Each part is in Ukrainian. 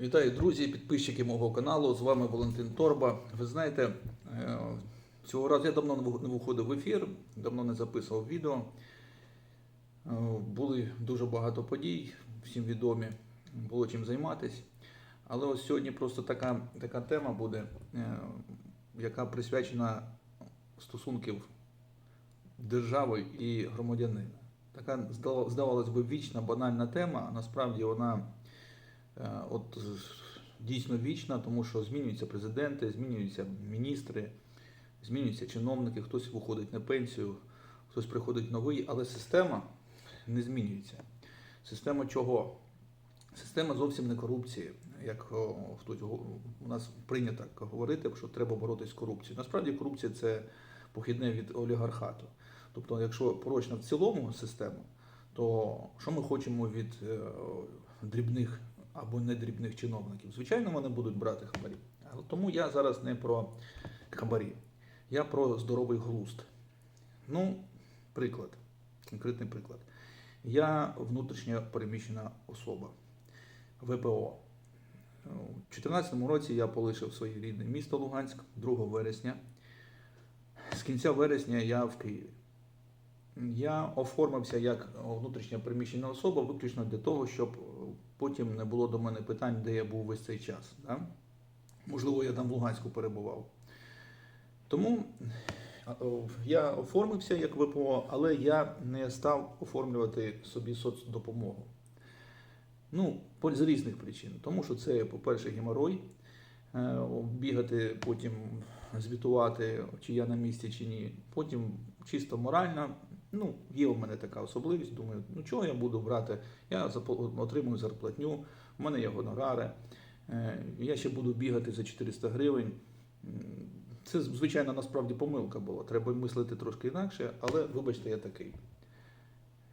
Вітаю, друзі, підписчики мого каналу. З вами Валентин Торба. Ви знаєте, е, цього разу я давно не виходив в ефір, давно не записував відео. Е, Були дуже багато подій, всім відомі, було чим займатися. Але ось сьогодні просто така, така тема буде, е, яка присвячена стосунків держави і громадянина. Така здава- здавалось би вічна, банальна тема, а насправді вона от дійсно вічна, тому що змінюються президенти, змінюються міністри, змінюються чиновники, хтось виходить на пенсію, хтось приходить новий, але система не змінюється. Система чого? Система зовсім не корупції, як хтось у нас прийнято говорити, що треба боротися з корупцією. Насправді корупція це похідне від олігархату. Тобто, якщо порочна в цілому система, то що ми хочемо від е, дрібних або недрібних чиновників? Звичайно, вони будуть брати хабарі. Але тому я зараз не про хабарі, я про здоровий глузд. Ну, приклад, конкретний приклад. Я внутрішньо переміщена особа, ВПО. У 2014 році я полишив своє рідне місто Луганськ 2 вересня. З кінця вересня я в Києві. Я оформився як внутрішньо переміщена особа виключно для того, щоб потім не було до мене питань, де я був весь цей час. Да? Можливо, я там в Луганську перебував. Тому я оформився як ВПО, але я не став оформлювати собі соцдопомогу. Ну, з різних причин. Тому що це, по-перше, геморой. Е, Бігати, потім звітувати, чи я на місці, чи ні. Потім чисто морально. Ну, є у мене така особливість. Думаю, ну чого я буду брати? Я отримую зарплатню, у мене є гонорари. Е, Я ще буду бігати за 400 гривень. Це, звичайно, насправді помилка була. Треба мислити трошки інакше, але вибачте, я такий.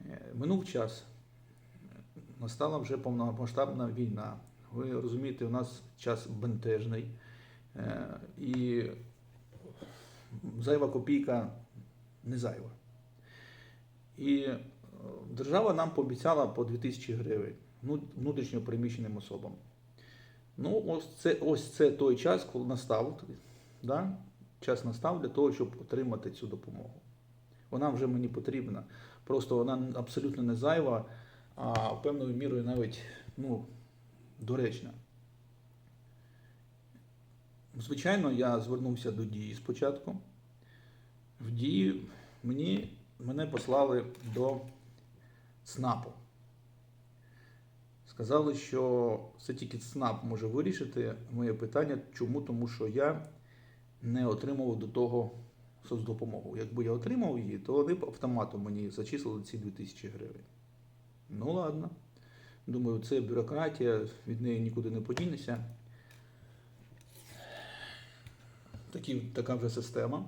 Е, Минув час. Настала вже повномасштабна війна. Ви розумієте, у нас час бентежний. Е, І зайва копійка не зайва. І е, держава нам пообіцяла по 2000 гривень ну, внутрішньо переміщеним особам. Ну, ось це, ось це той час, коли настав, да? час настав для того, щоб отримати цю допомогу. Вона вже мені потрібна. Просто вона абсолютно не зайва, а певною мірою навіть ну, доречна. Звичайно, я звернувся до дії спочатку. В дії мені, мене послали до ЦНАПу. Сказали, що це тільки ЦНАП може вирішити моє питання. Чому? Тому що я не отримував до того соцдопомогу. Якби я отримав її, то вони б автоматом мені зачислили ці 2000 гривень. Ну ладно. Думаю, це бюрократія, від неї нікуди не подінешся. Така вже система.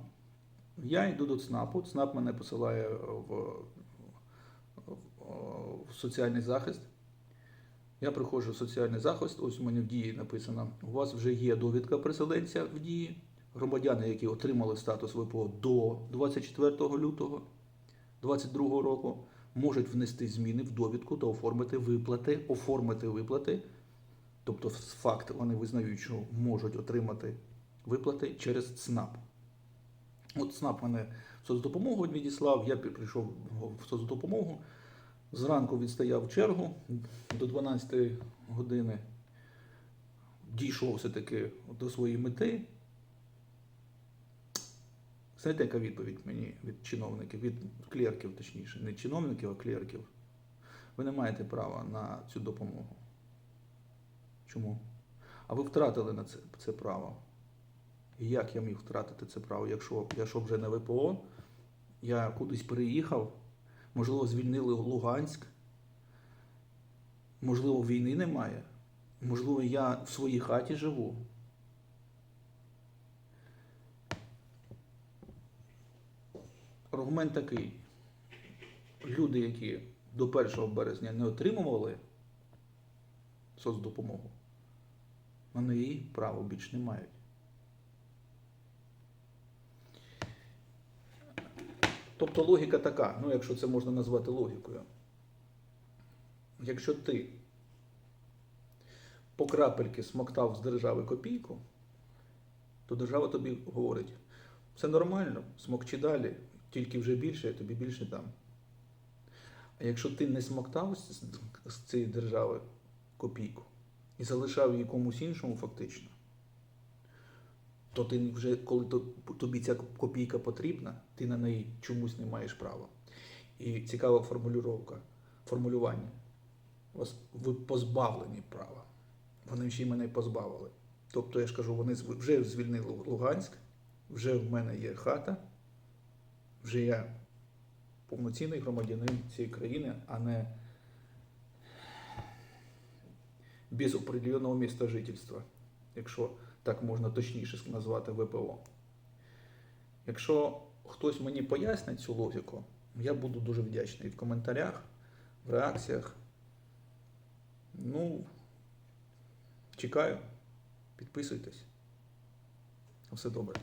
Я йду до ЦНАПу. ЦНАП мене посилає в, в, в соціальний захист. Я приходжу в соціальний захист, ось у мене в дії написано: у вас вже є довідка переселенця в дії. Громадяни, які отримали статус ВПО до 24 лютого 2022 року, можуть внести зміни в довідку та оформити виплати, оформити виплати. Тобто, факт вони визнають, що можуть отримати виплати через ЦНАП. От ЦНАП мене соцдопомогу відіслав, я прийшов в соцдопомогу. Зранку відстояв чергу до 12 години. Дійшов все-таки до своєї мети. Знаєте, яка відповідь мені від чиновників, від клерків, точніше, не чиновників, а клерків. Ви не маєте права на цю допомогу. Чому? А ви втратили на це, це право. І як я міг втратити це право, якщо я що вже не ВПО, я кудись переїхав, можливо, звільнили Луганськ, можливо, війни немає, можливо, я в своїй хаті живу. Аргумент такий. Люди, які до 1 березня не отримували соцдопомогу, на неї право більш не мають. Тобто логіка така, ну якщо це можна назвати логікою. Якщо ти по крапельки смоктав з держави копійку, то держава тобі говорить, все нормально, смокчи далі, тільки вже більше, я тобі більше дам. А якщо ти не смоктав з, цієї держави копійку і залишав її комусь іншому фактично, то ти вже, коли то- тобі ця копійка потрібна, ти на неї чомусь не маєш права. І цікава формулювання, формулювання. Ви позбавлені права. Вони ще й мене позбавили. Тобто, я ж кажу, вони вже звільнили Луганськ, вже в мене є хата, вже я повноцінний громадянин цієї країни, а не без определеного міста жительства, якщо так можна точніше назвати ВПО. Якщо хтось мені пояснить цю логіку, я буду дуже вдячний в коментарях, в реакціях. Ну, чекаю, підписуйтесь. Все добре.